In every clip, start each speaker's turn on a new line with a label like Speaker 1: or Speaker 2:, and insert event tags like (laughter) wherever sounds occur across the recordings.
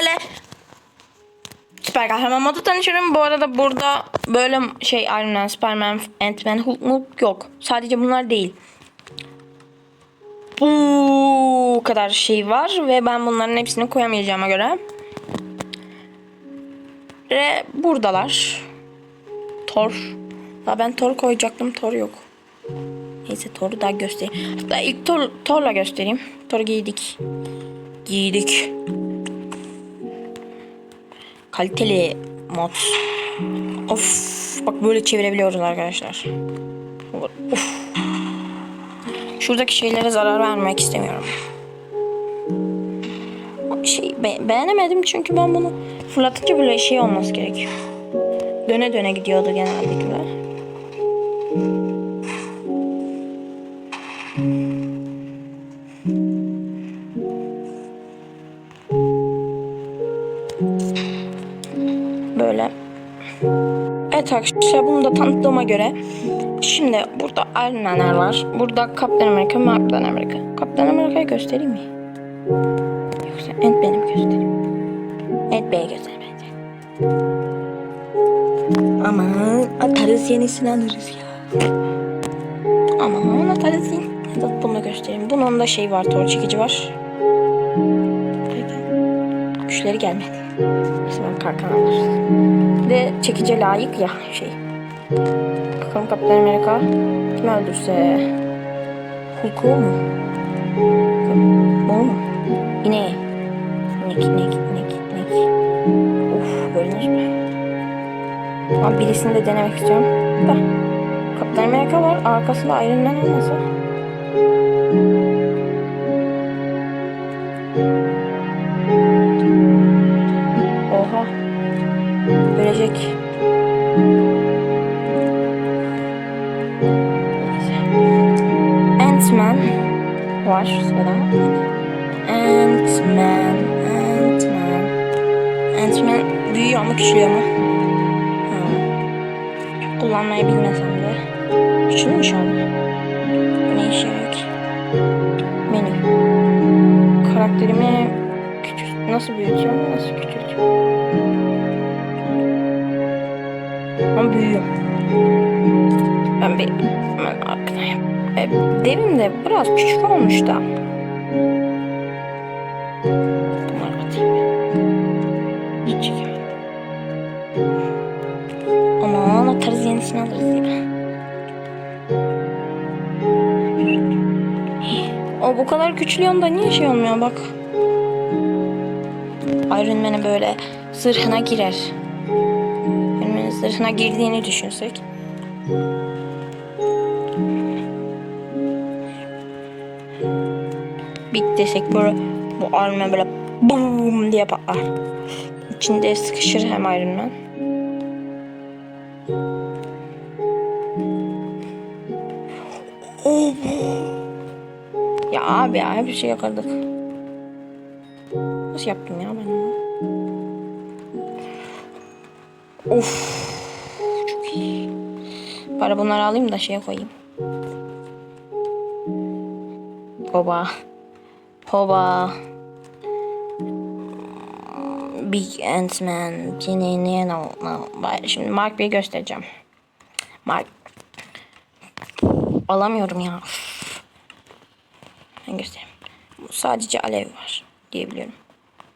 Speaker 1: sizlerle süper kahraman modu tanışıyorum. Bu arada burada böyle şey Iron Man, Superman, Ant-Man, Hulk, Hulk yok. Sadece bunlar değil. Bu kadar şey var ve ben bunların hepsini koyamayacağıma göre. Ve buradalar. Thor. Daha ben Thor koyacaktım. Thor yok. Neyse Thor'u daha göstereyim. Hatta ilk Thor, Thor'la göstereyim. Thor'u giydik. Giydik. Kaliteli mod. Of. Bak böyle çevirebiliyoruz arkadaşlar. Of. Şuradaki şeylere zarar vermek istemiyorum. Şey, be- beğenemedim çünkü ben bunu fırlatınca böyle şey olması gerekiyor. Döne döne gidiyordu genellikle. Arkadaşlar bunu da tanıttığıma göre şimdi burada Iron Man'ler var. Burada Captain America, Captain America. Captain America'yı göstereyim mi? Yoksa Ant-Man'i mi göstereyim? Ant-Man'i göstereyim bence. Aman atarız yenisini alırız ya. Aman atarız yeni. Ya da bunu göstereyim. Bunun da şey var, tor çekici var. Güçleri gelmedi. Kalkan alırız. Bir de çekice layık ya şey. Bakalım Kaptan Amerika kim öldürse Hulk'u mu? Bu mu? İneği. İnek, inek, inek, inek. Uf gördünüz mü? Ama birisini de denemek istiyorum. Da. Kaptan Amerika var. Arkasında Iron Man olmasa. Var sırada. Ant-Man, Ant-Man. Ant-Man büyüyor mu küçülüyor mu? Çok kullanmayı bilmesem de. Küçülmüş. Bu ne işe ki? Menü. Karakterimi küçült nasıl büyütüyorum, nasıl küçültüyorum? Ama büyüyor. Ben bir devim de biraz küçük olmuş da. Bunları atayım. Hiç çekemedim. Aman atarız yenisini alırız yine. O bu kadar küçülüyorsun da niye şey olmuyor bak. Iron Man'e böyle zırhına girer. Iron Man'in zırhına girdiğini düşünsek. Bit desek böyle bu Iron böyle boom diye patlar. İçinde sıkışır hem Iron Man. Oh. Ya abi ya hep şey yakaladık. Nasıl yaptım ya ben onu? Of. Çok iyi. Bari bunları alayım da şeye koyayım. Hoba. Hoba. Big Ant-Man. Yine no, no. Şimdi Mark Bey'i göstereceğim. Mark. Alamıyorum ya. Ben göstereyim. Sadece alev var diyebiliyorum.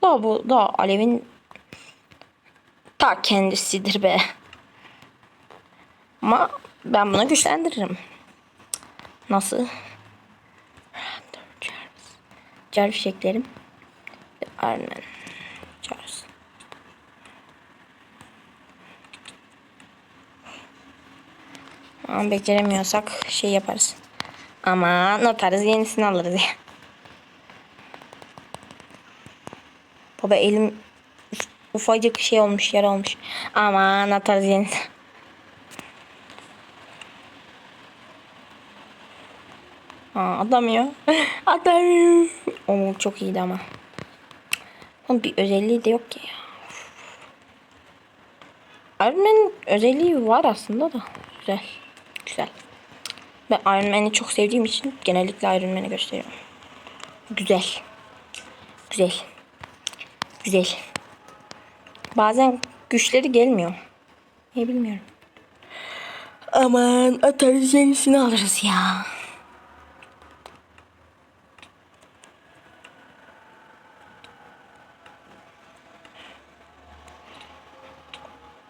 Speaker 1: Daha bu daha alevin ta kendisidir be. Ama ben bunu güçlendiririm. Nasıl? Random Jarvis. Jarvis şeklerim. Iron Man. Jarvis. Ama beceremiyorsak şey yaparız. Ama atarız yenisini alırız ya. Baba elim uf- ufacık şey olmuş yara olmuş. Aman atarız yenisini. Aa, atamıyor. (laughs) Atamıyor. Oo, çok iyiydi ama. Onun bir özelliği de yok ki ya. Iron Man'in özelliği var aslında da. Güzel. Güzel. Ben Iron Man'i çok sevdiğim için genellikle Iron Man'i gösteriyorum. Güzel. Güzel. Güzel. Bazen güçleri gelmiyor. Ne bilmiyorum. Aman atarız yenisini alırız ya.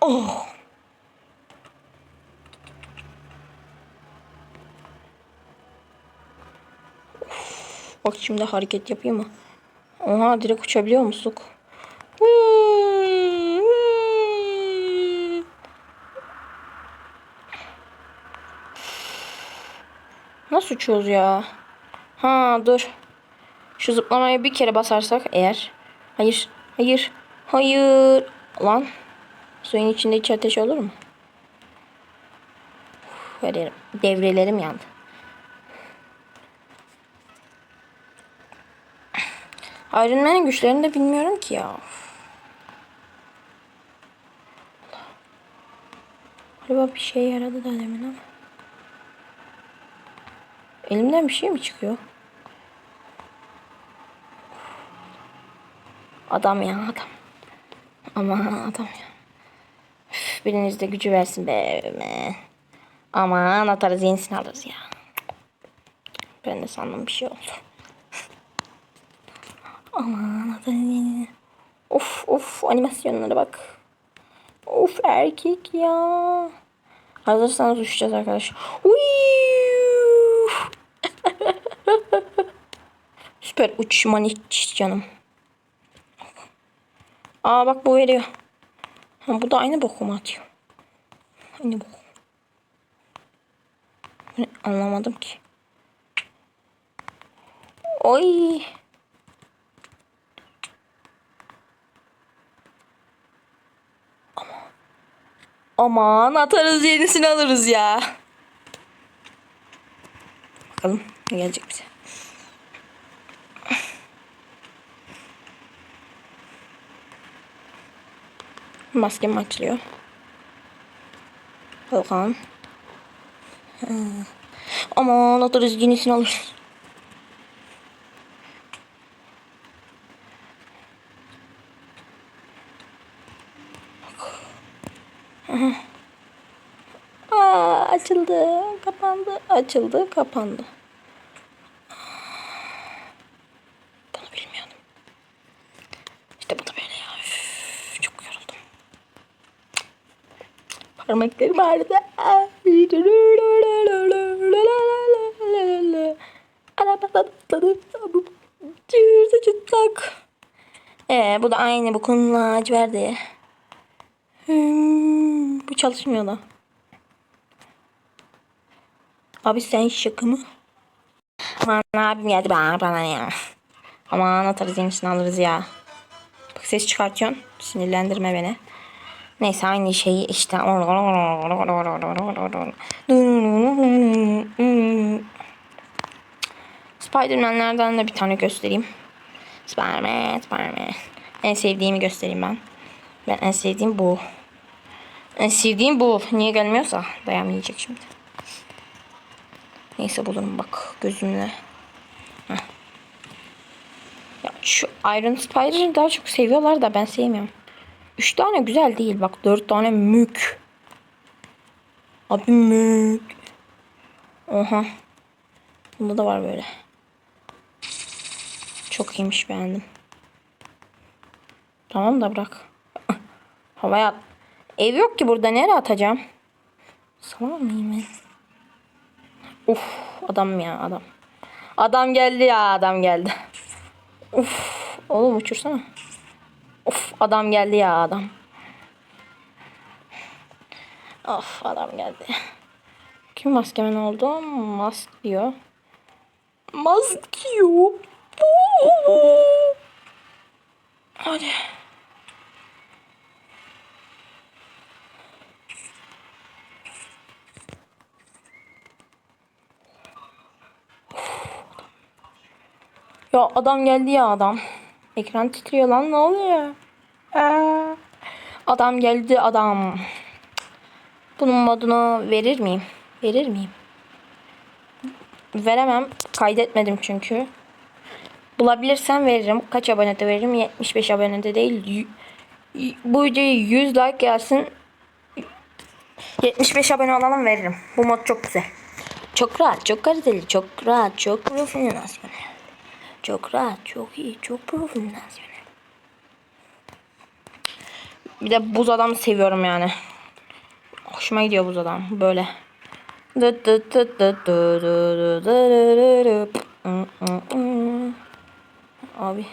Speaker 1: Oh. Bak şimdi hareket yapayım mı? Oha direkt uçabiliyor musun? Nasıl uçuyoruz ya? Ha dur. Şu zıplamaya bir kere basarsak eğer. Hayır. Hayır. Hayır. Lan. Suyun içinde hiç ateş olur mu? Yerim- Devrelerim yandı. Iron Man'in güçlerini de bilmiyorum ki ya. Galiba bir şey yaradı da demin ama. Elimden bir şey mi çıkıyor? Adam ya adam. Aman adam ya. Üf, biriniz de gücü versin be. Aman atarız yenisini alırız ya. Ben de sandım bir şey oldu. Aman atarız yenisini. Of of animasyonlara bak. Of erkek ya. Hazırsanız uçacağız arkadaşlar. Uy! (laughs) Süper uçman hiç canım. Aa bak bu veriyor. Ha, bu da aynı bokumu atıyor. Aynı bokum. Anlamadım ki. Oy. Aman atarız yenisini alırız ya. Bakalım ne gelecek bize. Maskem açılıyor. Bakalım. Ha. Aman atarız yenisini alırız. Aa, açıldı, kapandı, açıldı, kapandı. Bunu bilmiyordum. İşte bu da böyle ya. Üf, çok yoruldum. Parmaklarım ağrıdı. Arabada atladım. Cırtı çıtlak. Ee, bu da aynı bu konunun laciverdi. Hmm, bu çalışmıyor da. Abi sen şaka mı? Aman abim geldi bana bana ya. Aman atarız yenisini alırız ya. Bak ses çıkartıyorsun. Sinirlendirme beni. Neyse aynı şeyi işte. Spiderman'lerden de bir tane göstereyim. Spiderman, Spiderman. En sevdiğimi göstereyim ben. Ben en sevdiğim bu. En sevdiğim bu. Niye gelmiyorsa dayanmayacak şimdi. Neyse bulurum bak gözümle. Heh. Ya şu Iron Spider'ı daha çok seviyorlar da ben sevmiyorum. Üç tane güzel değil bak dört tane mük. Abi mük. Oha. Bunda da var böyle. Çok iyiymiş beğendim. Tamam da bırak. (laughs) Havaya at. Ev yok ki burada nereye atacağım? Salak mıyım ben? Uf adam ya adam. Adam geldi ya adam geldi. Uf oğlum uçursana. Adam geldi ya adam. Of adam geldi. Kim maskemen oldu? Mask diyor. Mask diyor. Hadi. Ya adam geldi ya adam. Ekran titriyor lan ne oluyor? Adam geldi adam. Bunun modunu verir miyim? Verir miyim? Veremem. Kaydetmedim çünkü. Bulabilirsem veririm. Kaç abonede veririm? 75 abonede değil. Bu videoya 100 like gelsin. 75 abone olalım veririm. Bu mod çok güzel. Çok rahat, çok kaliteli, çok rahat, çok profesyonel. Çok rahat, çok iyi, çok profesyonel. Bir de buz adamı seviyorum yani. Hoşuma gidiyor buz adam böyle. Abi.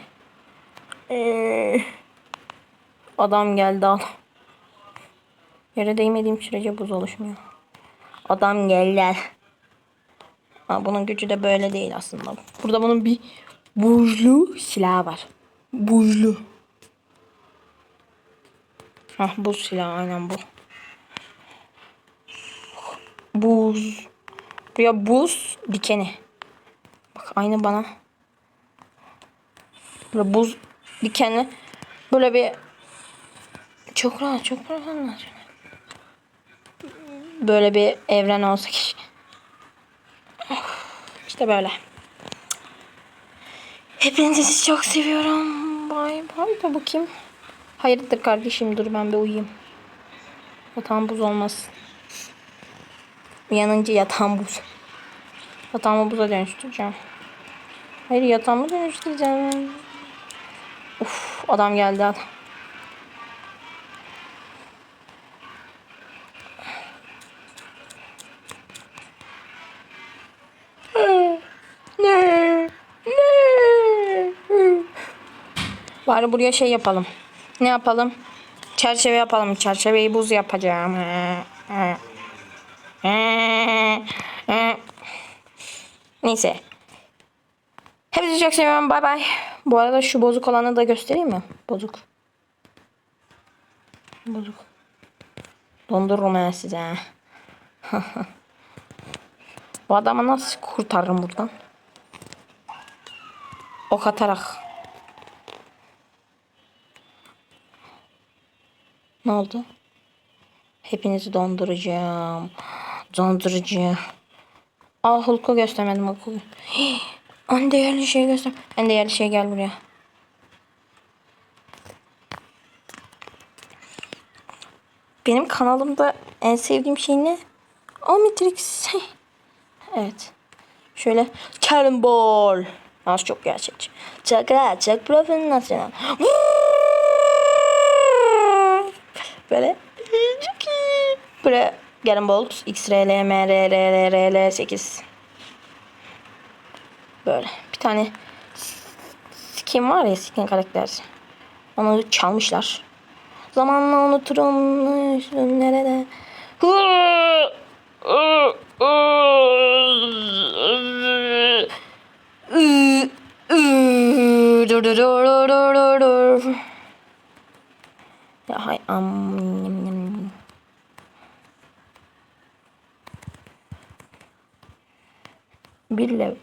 Speaker 1: Ee, Adam geldi al. Yere değmediğim sürece buz oluşmuyor. Adam geldi. Ha, bunun gücü de böyle değil aslında. Burada bunun bir buzlu silahı var. Buzlu. Hah buz silahı aynen bu. Buz. Buraya buz dikeni. Bak aynı bana. Böyle buz dikenli. Böyle bir çok rahat çok rahat. Böyle bir evren olsa keşke. İşte böyle. Hepinizi çok seviyorum. Bay bay da bu kim? Hayırdır kardeşim dur ben bir uyuyayım. Yatağım buz olmasın. Uyanınca yatağım buz. Yatağımı buza dönüştüreceğim. Hayır yatağımı dönüştüreceğim. Uf adam geldi adam. Bari buraya şey yapalım. Ne yapalım? Çerçeve yapalım. Çerçeveyi buz yapacağım. Neyse. Hepinizi çok seviyorum. Bay bay. Bu arada şu bozuk olanı da göstereyim mi? Bozuk. Bozuk. Dondururum ben size. (laughs) Bu adamı nasıl kurtarırım buradan? Ok atarak. Ne oldu? Hepinizi donduracağım. Donduracağım. Aa Hulk'u göstermedim Hulk'u. (gasps) En değerli şey göster. En değerli şey gel buraya. Benim kanalımda en sevdiğim şey ne? Omnitrix. (laughs) evet. Şöyle Cannonball. Az çok gerçekçi. Çok rahat, çok profesyonel. (gasps) Böyle çok iyi. Böyle Cannonbolt XRL MRL 8 Böyle bir tane skin var ya skin karakter. Onu çalmışlar. Zamanla unuturum nerede. Dur dur dur dur dur dur. Ya hay am yum, yum. Bir level.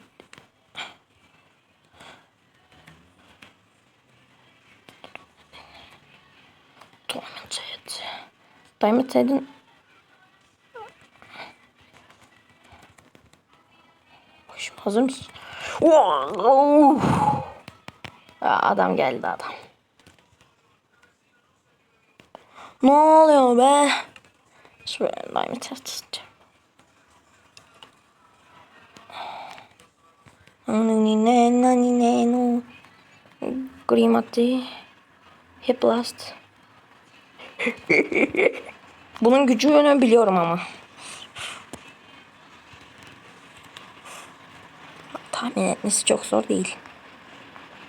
Speaker 1: Diamond hazır mısın? Aa, adam geldi adam. Ne oluyor be? Şöyle Diamond Head isteyeceğim. Grimati. Hip Blast. (laughs) Bunun gücünü biliyorum ama. Tahmin etmesi çok zor değil.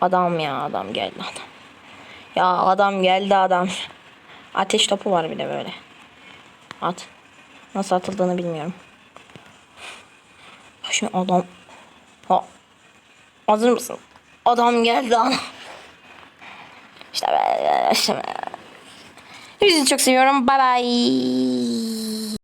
Speaker 1: Adam ya adam geldi adam. Ya adam geldi adam. Ateş topu var bir de böyle. At. Nasıl atıldığını bilmiyorum. Şimdi adam. Ha. Hazır mısın? Adam geldi ama. İşte böyle. işte böyle. Çok seviyorum. Bye bye.